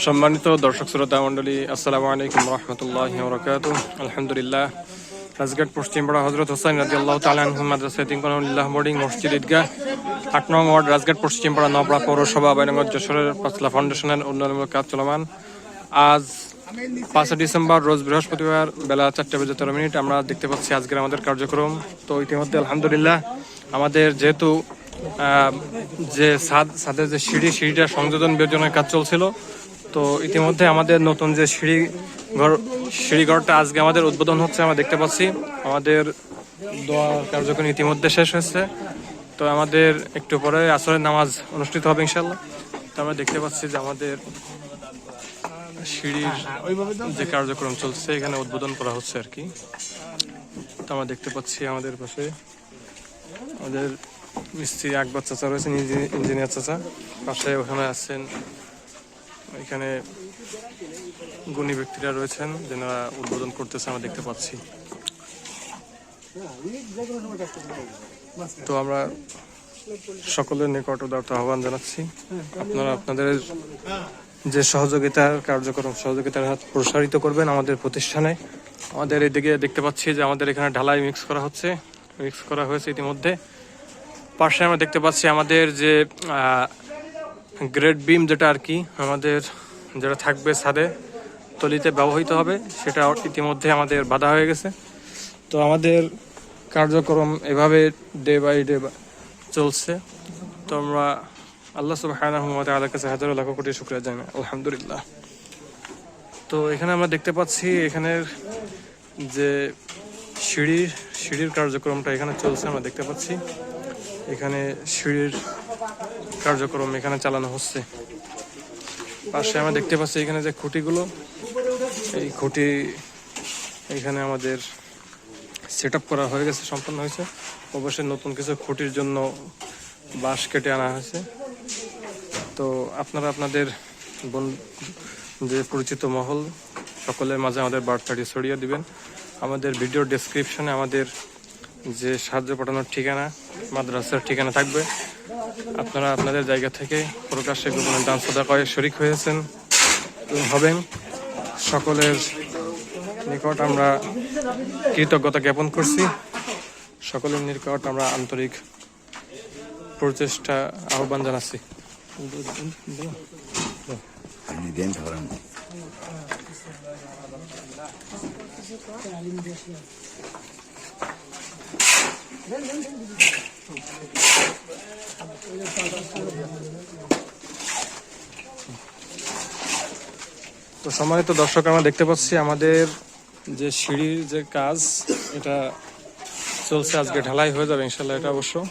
সম্মানিত দর্শক শ্রোতা মণ্ডলী, আসসালামু আলাইকুম রহমতুল্লাহ বরকাত আলহামদুলিল্লাহ, রাজঘাট পশ্চিমপাড়া হজরত হোসাইন রাজি আল্লাহ তালাহ মাদ্রাসা তিনকনুল্লাহ বোর্ডিং মসজিদ ঈদগাহ, আট নং ওয়ার্ড, রাজঘাট পশ্চিমপাড়া নবড়া পৌরসভা বাইনগর যশোরের পাঁচলা ফাউন্ডেশনের উন্নয়নমূলক কাজ চলমান। আজ পাঁচই ডিসেম্বর, রোজ বৃহস্পতিবার বেলা চারটে বেজে তেরো মিনিট আমরা দেখতে পাচ্ছি আজকের আমাদের কার্যক্রম। তো ইতিমধ্যে আলহামদুলিল্লাহ আমাদের যেহেতু যে সাদ সাদের যে সিঁড়ি, সিঁড়িটা সংযোজন বিয়োজনের কাজ চলছিল তো ইতিমধ্যে আমাদের নতুন যে সিঁড়ি ঘর সিঁড়ি ঘরটা আজকে আমাদের উদ্বোধন হচ্ছে, আমরা দেখতে পাচ্ছি। আমাদের দোয়ার কার্যক্রম ইতিমধ্যে শেষ হয়েছে। তো আমাদের একটু পরে আসরের নামাজ অনুষ্ঠিত হবে ইনশাল্লাহ তো আমরা দেখতে পাচ্ছি যে আমাদের সিঁড়ির যে কার্যক্রম চলছে, এখানে উদ্বোধন করা হচ্ছে আর কি। তো আমরা দেখতে পাচ্ছি আমাদের পাশে আমাদের মিস্ত্রি আকবর চাচা রয়েছেন, ইঞ্জি- ইঞ্জিনিয়ার চাচা। পাশে ওখানে আছেন এখানে গুণী ব্যক্তিরা রয়েছেন, যেনারা উদ্বোধন করতেছে, আমরা দেখতে পাচ্ছি। তো আমরা সকলের নিকট আহ্বান জানাচ্ছি। আপনারা আপনাদের যে সহযোগিতার কার্যক্রম সহযোগিতার হাত প্রসারিত করবেন আমাদের প্রতিষ্ঠানে। আমাদের এদিকে দেখতে পাচ্ছি যে আমাদের এখানে ঢালাই মিক্স করা হচ্ছে। মিক্স করা হয়েছে ইতিমধ্যে। পাশে আমরা দেখতে পাচ্ছি আমাদের যে গ্রেড বিম যেটা আর কি আমাদের যেটা থাকবে ছাদে, তলিতে ব্যবহৃত হবে, সেটা ইতিমধ্যে আমাদের বাধা হয়ে গেছে। তো আমাদের কার্যক্রম এভাবে ডে বাই ডে চলছে। তো আমরা আল্লাহ সুবহানাহু ওয়া তাআলার কাছে হাজারো লাখ কোটি শুকরিয়া জানাই, আলহামদুলিল্লাহ। তো এখানে আমরা দেখতে পাচ্ছি এখানের যে সিঁড়ির সিঁড়ির কার্যক্রমটা এখানে চলছে, আমরা দেখতে পাচ্ছি। এখানে সিঁড়ির কার্যক্রম এখানে চালানো হচ্ছে। পাশে আমরা দেখতে পাচ্ছি এখানে যে খুঁটিগুলো, এই খুঁটি এখানে আমাদের সেট করা হয়ে গেছে, সম্পন্ন হয়েছে। অবশ্যই নতুন কিছু খুঁটির জন্য বাঁশ কেটে আনা হয়েছে। তো আপনারা আপনাদের বন যে পরিচিত মহল, সকলের মাঝে আমাদের বার্তাটি ছড়িয়ে দিবেন। আমাদের ভিডিও ডেসক্রিপশনে আমাদের যে সাহায্য পাঠানোর ঠিকানা, মাদ্রাসার ঠিকানা থাকবে। আপনারা আপনাদের জায়গা থেকে প্রকাশ্যে গোপনে দান সদাকয়ে শরিক হয়েছেন হবেন। সকলের নিকট আমরা কৃতজ্ঞতা জ্ঞাপন করছি। সকলের নিকট আমরা আন্তরিক প্রচেষ্টা আহ্বান জানাচ্ছি। তো সম্মানিত দর্শক, আমরা দেখতে পাচ্ছি আমাদের যে সিঁড়ির যে কাজ, এটা চলছে আজকে, ঢালাই হয়ে যাবে ইনশাল্লাহ এটা অবশ্য।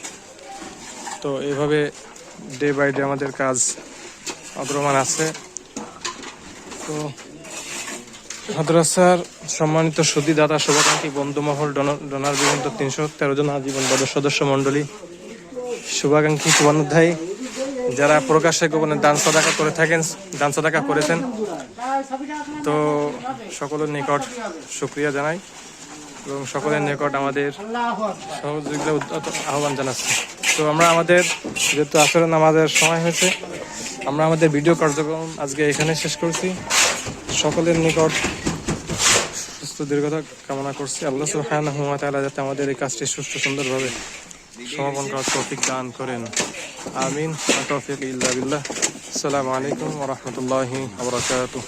তো এইভাবে ডে বাই ডে আমাদের কাজ অগ্রমান আছে। তো মাদ্রাসার সম্মানিত সুদীদাতা শুভাকাঙ্ক্ষী, বন্ধুমহল ডোনার- বিবন্ধ তিনশো তেরো জন আজীবন বদ সদস্য মণ্ডলী, শুভাকাঙ্ক্ষী শুভানুধ্যায়ী যারা প্রকাশ্যে গোপনে দান সদাকা করে থাকেন দান সদাকা করেছেন। তো সকলের নিকট শুক্রিয়া জানাই এবং সকলের নিকট আমাদের সহযোগিতা আহ্বান জানাচ্ছি। তো আমরা আমাদের যেহেতু আসলে আমাদের সময় হয়েছে, আমরা আমাদের ভিডিও কার্যক্রম আজকে এখানে শেষ করছি। সকলের নিকট সুস্থ দীর্ঘতা কামনা করছি। আল্লাহ সুবহানাহু ওয়া তাআলা যাতে আমাদের এই কাজটি সুস্থ সুন্দরভাবে সমাপন করার তৌফিক দান করেন। আমিন। আসসালামু আলাইকুম ওয়া রাহমাতুল্লাহি ওয়া বারাকাতুহু।